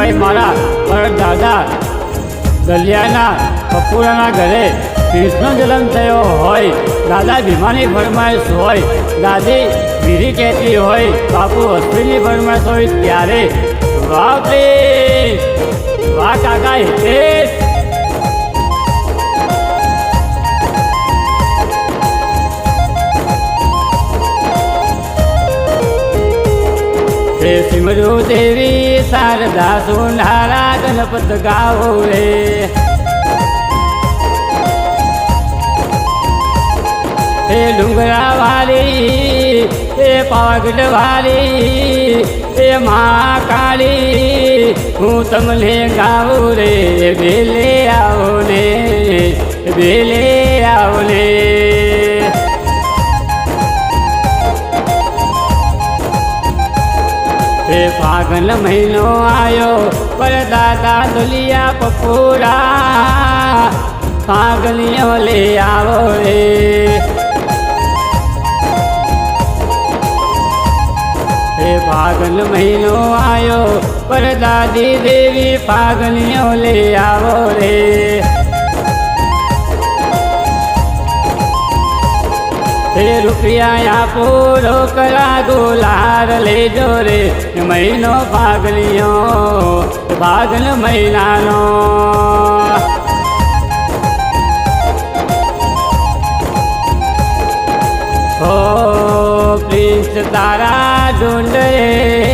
ભાઈ મારા પર દાદા, દલિયાના કપૂરાના ઘરે કૃષ્ણ જન્મ થયો હોય, દાદા ભીમાની ફરમાઈશ હોય દાદી વીરી કહેતી હોય, બાપુ હસ્તીની ફરમાઈશ હોય ત્યારે વાહ વાહ કાકા હિતેશ. હે સિમરો દેવી, શારદા સોનારા ગણપત ગાવો રે હે ડુંગરા વાલી, હે પાવાગઢ વાલી, હે મહાકાળી હું તમને ગાવું રે, વેલે આવો ને વેલે આવો ને હે ફાગન મહિનો આવ્યો પર દાદા દુલિયા પપુરા. ફાગલિયો લે આવો રે. હે ફાગન મહિનો આવ્યો પર દાદી દેવી ફાગલિયો લે આવો રે. હે રૂપિયા આપો રોકડા ગોલાર લેજો રે. મહિનો ભાગલિયો ભાગલ મહિનાનો. હો પ્રિન્સ તારા ઢૂંઢે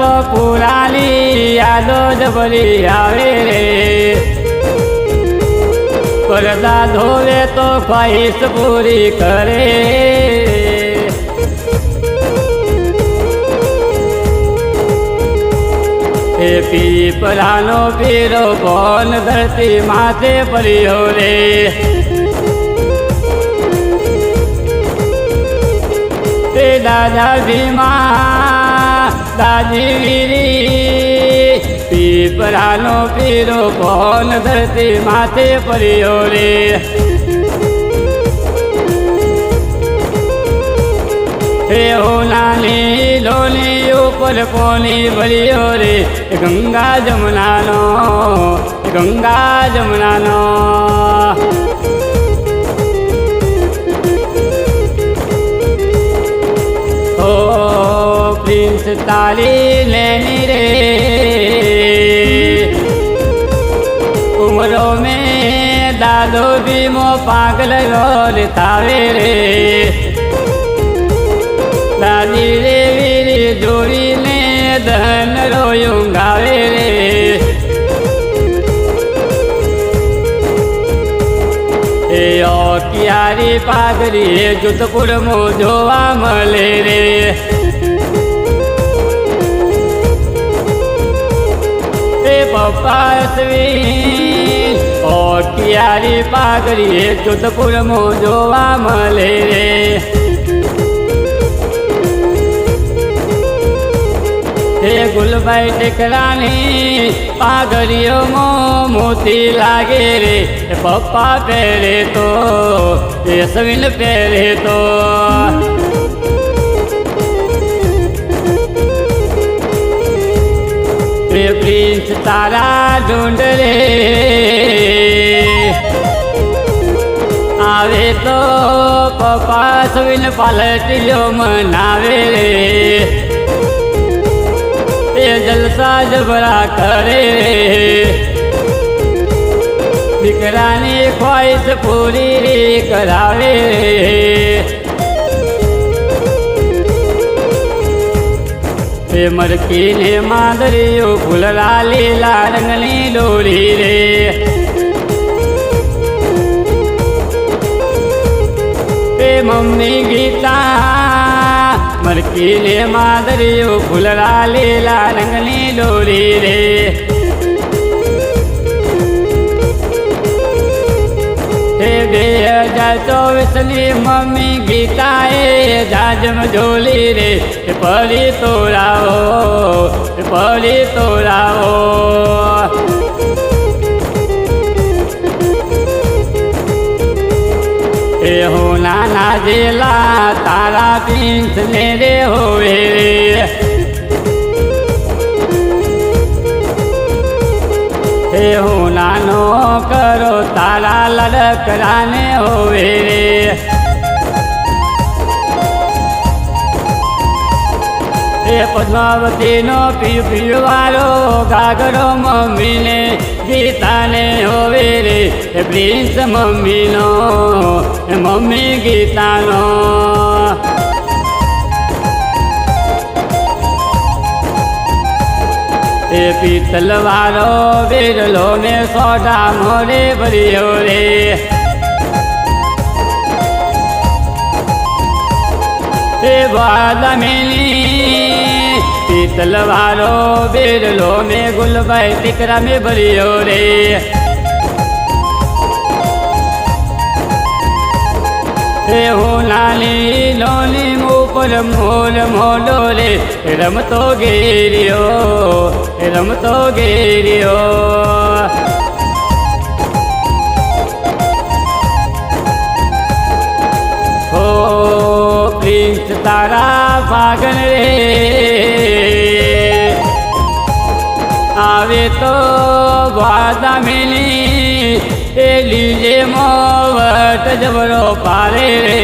પુરાની યાદો જ ભરી આવે રે. પરદા ધોવે તો ખ્વાહિશ પૂરી કરે. એ પીપરાનો પીરો કોન ધરતી માથે પડ્યો રે? તે દાદા ભીમા દાદી વીરી પીપરાનો પીરો કોન ધરતી માથે પડ્યો રે. હે હોનાની લોની ઉપર કોની ભર્યો રે? ગંગા જમનાનો ગંગા જમનાનો. ઓ પ્રિન્સ તારી લેની રે ઉમરો में દાદો ભીમો પાગલ રોલ થાવે રે દાદી રે વીરી જોડીને ધન રોયું ગાવે રે કિયારી પાઘડી એ જોધપુરમાં જોવા મળે રે અશ્વિન ઓ કિયારી પાઘડી એ જોધપુરમાં જોવા મળે રે. હે ગુલભાઈ ટેકરાની પાઘડીઓ મોતી લાગે રે. પપ્પા પહેરે તો એ સવિન પહેરે તો. પ્રિન્સ તારા ઢૂંઢ રે આવે તો પપ્પા સવિન પાલટીઓ મનાવે રે. એ જલસા જબરા કરે દીકરાની ખ્વાઈશ પૂરી કરાવે એ મરકીને માદરીઓ ફૂલરા લીલા રંગની ડોરી રે એ મમ્મી ગીતા મરકીને માદરીઓ ફૂલરા લીલા રંગની ડોરી રે બે હજાર ચોવીસની મમ્મી ગીતાએ જાજમ ઝોલી રે પરી તોરાઓ પરી તોરાઓ એ હું નાના જેલા, તારા પિંચ ને રે હોવે રે. હે નાનો કરો તારા લડકરાને હોવે. એ પદ્માવતીનો પીવ પીવારો ગાગરો મમ્મીને ગીતાને હોવે રે. એ પ્રિન્સ મમ્મીનો મમ્મી ગીતાનો. એ પિત્તલવારો બેરલો ને સોડા મોરે ભર્યો રે. એ બાદમિની પિત્તલવારો બેરલો ને ગુલભાઈ ટીકરા મેં ભર્યો રે. એ હો નાની લોની મોપર મોલ મોલો રે. રમતો ગેરિયો રમતો ગેરિયો પ્રિન્સ તારા ફાગણ રે. આવે તો વાદામિની એ જે મોવટ જબરો પારે રે.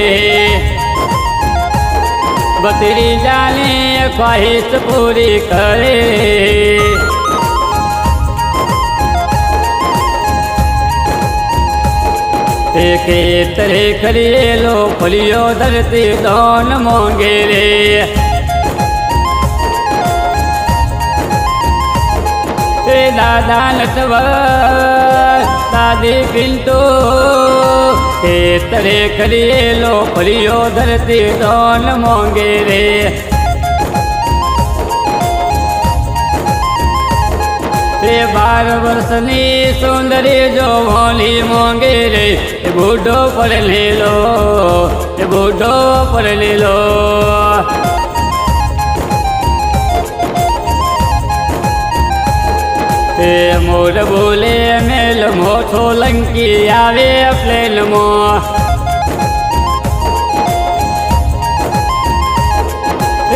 બતરી જાની ખ્વાહિશ પૂરી કરે. એકે તરે ખરીએલો ફલિયો ધરતી દોન મોંગે રે. હે દાદા નટવર, દાદી પિંટુ હે તરે ખરીએલો ફલિયો ધરતી ડોન મોંગે રે. રે બાર વર્ષની સુંદરી જોવાની મોંગે રે, એ બુઢો પર લીલો, એ બુઢો પર લીલો. એ મોર બોલે, મેલ મોઠો લંકી આવે પ્લેનમાં.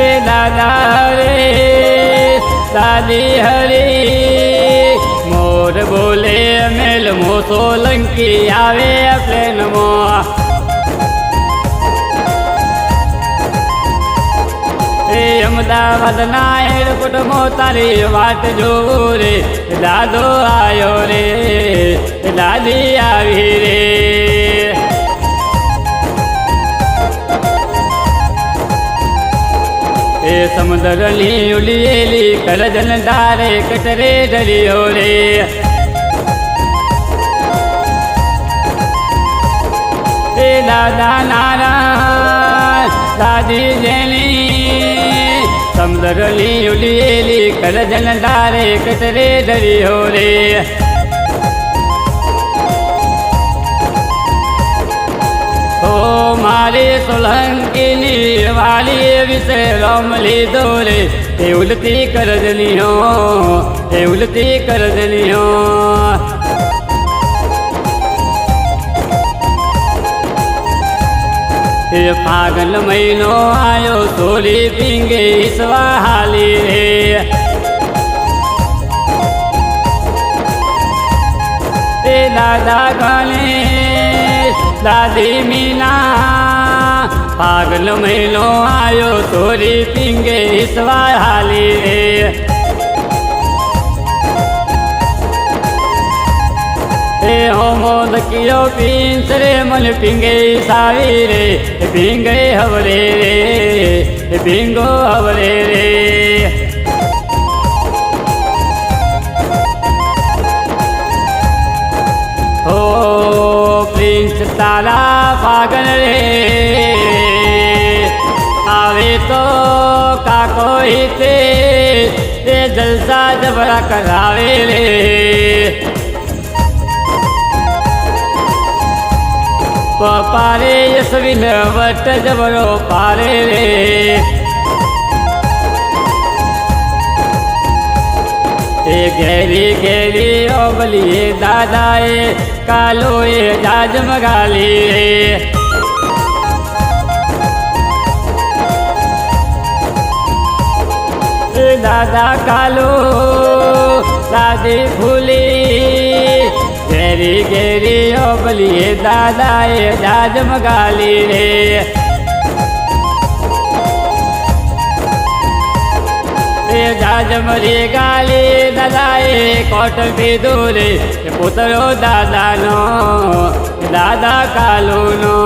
એ દાદા રે દાદી હરી, મોર બોલે, મેલ મોઠો લંકી આવે પ્લેનમાં. અમદાવાદના એરપોર્ટમાં તારી વાત જોવું રે, દાદો આવ્યો રે, દાદી આવી રે. એ સમુદ્રની ઉલિયેલી કરજન ધારે કટરે ડરિયો રે. એ દાદા નારા દાદી જેની સમુદ્રની ઉલિયેલી કરજન ધારે ધરી હો રે ઓ મારી સોલંકીની વાલી વિશે રમ લીધો રે એ ઉલતી કરજની હો એ ઉલતી કરજની હો એ ફાગન મહિનો આયો સોરી પિંગે ઈસવા હાલી રે. એ દાદા ગણેશ દાદી મીના પાગલ મહિનો આયો તોરી પિંગે ઈસવા હાલી રે. એ હોમો દકિયો પીંસ રે મન પિંગે સાવી રે એ પિંગે હવરે રે એ પિંગો હવરે રે હો પ્રિન્સ તારા પાગલ રે આવે તો કાકો હિતે તે જલસા જબરા કરાવે યશવિન વટ જબરો પારે રે. એ ઘેરી ઘેરી ઓબલીએ દાદાએ, કાલોએ જાજ મગાલી. રે દાદા કાલો, દાદી ફૂલી ઘેરી ઘેરી ઓબલીએ દાદાએ દાદ મગાલી રે જાજમરી ગાલી દાદાએ કોટ પીધું રે પુતળો દાદાનો દાદા કાલુનો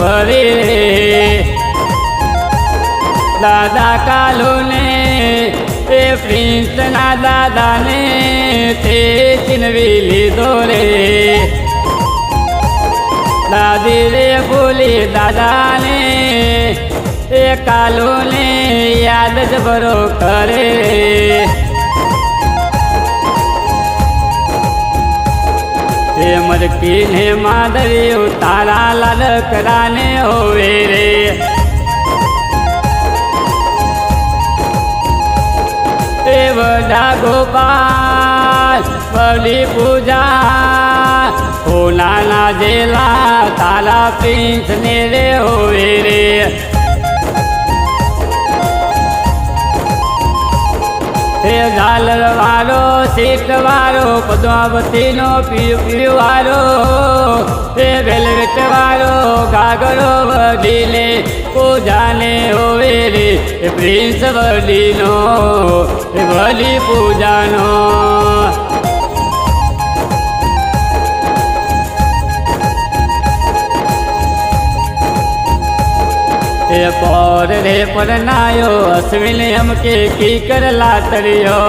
ખોટ પડી રે દાદા કાલુને, એ પ્રિન્સના દાદાને તે ચીનવી લીધો રે. દાદી રે બોલી, દાદાને, એ કાલુને યાદ જ બરો કરે. એ મરકીને માદરી તારા લાલકરાને હોવે રે. એ વડા ગોપાલ બલી પૂજા હોનાના જેલા તારા પ્રિન્સ ને રે હોવે રે. હે ઝાલર વાળો સીટ વાળો પદ્માવતીનો પીર પીર વાળો હે વેલવેટ વાળો ગાગરો વડીલે, પૂજાને હોવે રે પ્રિન્સ વડીનો વડી પૂજાનો. પર રે પરનાયો અશ્વિન એમ કે કરલા લાતરિયો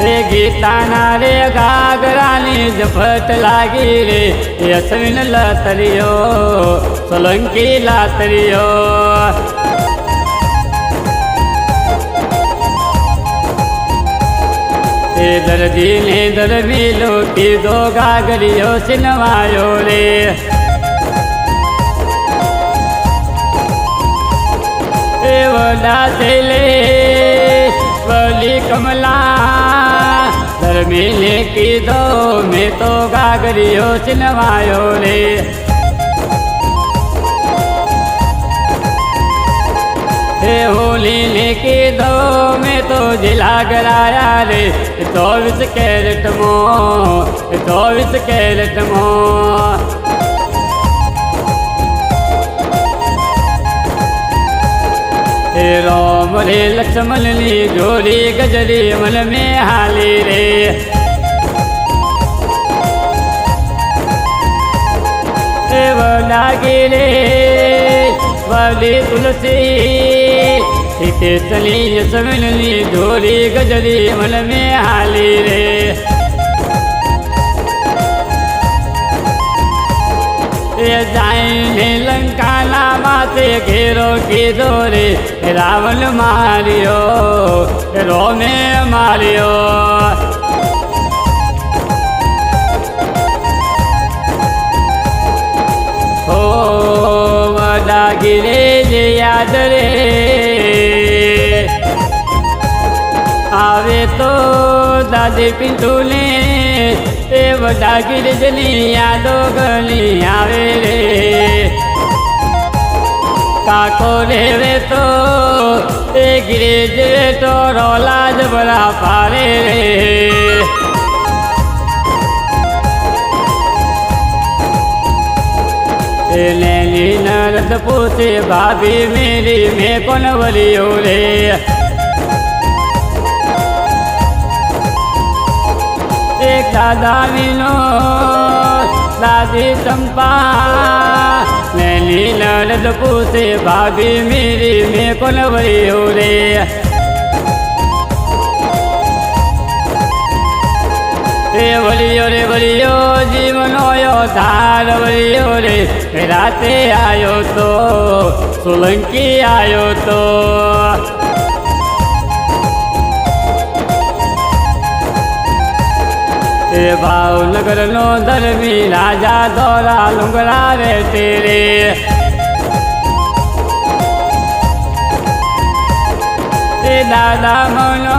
રે ગીતાના રે ગાગરાની જફત લાગી રે એ અશ્વિન લાતરિયો સોલંકી લાતરિયો એ દર્દીને દરમીલો કીધો ગાગરિયો સિનવાયો રે. એ વડા થેલે વલી કમલા, ધર્મીને કીધો, મેં તો ગાગરિયો સિનવાયો રે. હોલી ને કીધો, મેં તો જિલ્લા ગરાયા રે. ચોવીસ કેરેટ મો ચોવીસ કેરેટ મો હે રોમ રે લક્ષ્મણની જોરી ગજરી મન મેં હાલી રે વડાગી રે વડી તુલસી સીતે ચલી યશમિનની ધોરી ગજરી મન મેં હાલી રે. એ જાઈને લંકાના માથે ઘેરો કીધો રે રાવણ માર્યો રોમે માર્યો. હો, વડાગીરે જે યાદ રે આવે તો દાદી પિંતુને એ બધા ગીરજની યાદો ગલી આવે રે. કાકો રેવે તો એ ગિરિજ તો રોલા જ બરા પારે રે. લેલી નરદ પોતે ભાભી મેરી મેં કોણ વલિયો રે? રેખા દાવીનો દાદી ચંપા નૈની નણદ પૂછે ભાભી મેરી મેં કોલ વયો રે? રે વળિયો રે, વળિયો, જીવનો ધાર વળિયો રે. રાતે આવ્યો તો, સોલંકી આવ્યો તો. એ ભાવનગરનો ધર્મી રાજા દોરા લુંગરા રે તેરે એ દાદા મનો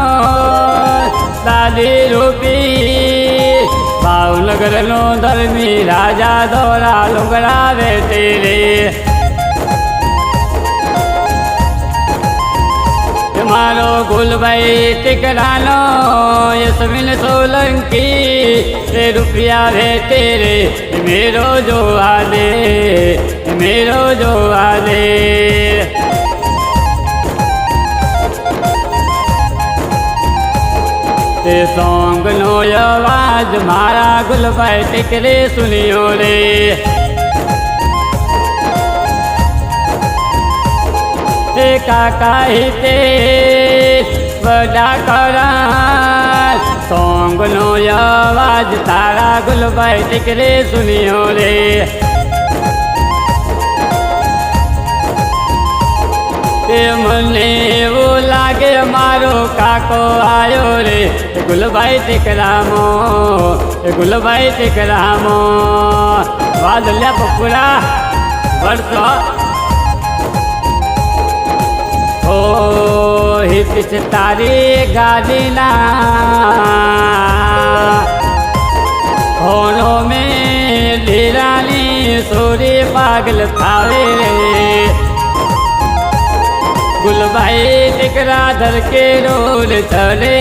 દાદી રૂપી. ભાવનગરનો ધર્મી રાજા દોરા લુંગરા રે તેરે મારો ગુલભાઈ ટીકરાનો યસમિન સોલંકી, એ રૂપિયા રે તેરે મેરો જોવા દે મેરો જોવા દે તે સોંગનો અવાજ મારા ગુલભાઈ ટીકરે સુનિયો રે. તે કાકા હિતે બધા કરા સોંગનો અવાજ તારા ગુલભાઈ ટીકરે સુનિયો રે એ મને એવું લાગે મારો કાકો આવ્યો રે ગુલભાઈ દીકરામો એ ગુલભાઈ ટીકરામો વાદલ્યા પપુરા વર્ષો ઓ હિત છે તારી ગાડીના હોનો મેં ધીરાની સોરી પાગલ થાવે ગુલભાઈ દીકરા ધરકે રોલ ચડે